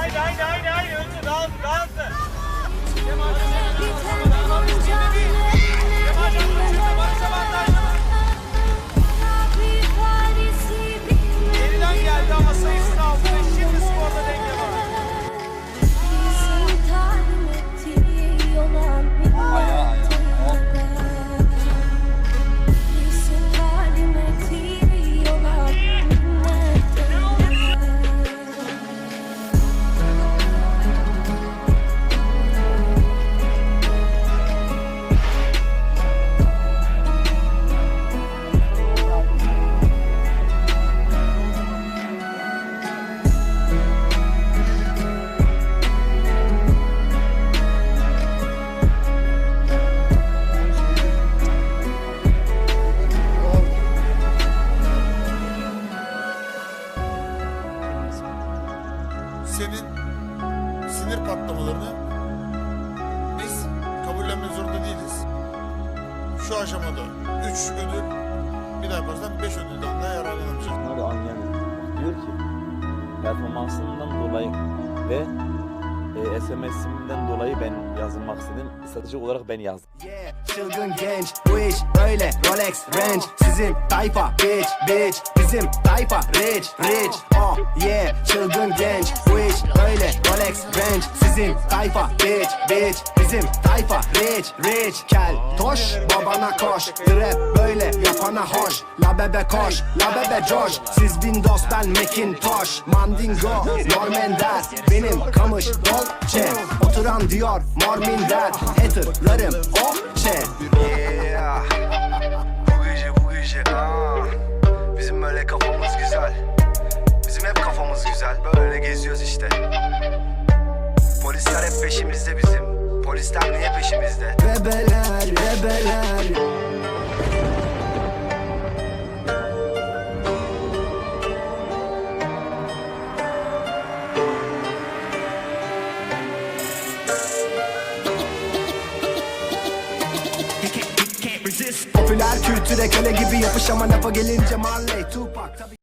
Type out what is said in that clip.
haydi haydi haydi haydi önce daha hızlı daha hızlı. Senin sinir patlamalarını biz kabullenmek zorunda değiliz. Şu aşamada 3 ödül bir daha yaparsan 5 ödülden daha yararlanamayacak. Bunları anlayamıyorum. Diyor ki performansından dolayı ve e, SMS'imden dolayı ben yazılmak istedim. Stratejik olarak ben yazdım. Yeah, çılgın genç bu iş öyle Rolex Range sizin tayfa bitch bitch bizim tayfa rich rich. Oh yeah çılgın genç bu iş öyle. Rolex Range sizin tayfa bitch bitch bizim tayfa rich rich. Kel toş babana koş Trap böyle yapana hoş. La bebe koş la bebe coş siz Windows ben Macintosh. Mandingo Normender benim kamış Dolce. Oturan diyor mor minder. Haterlarım oh che kafamız güzel Böyle geziyoruz işte. Polisler hep peşimizde bizim. Polisler niye peşimizde? Bebeler bebeler. Popüler kültüre köle gibi yapış ama lafa gelince Marley Tupac tabii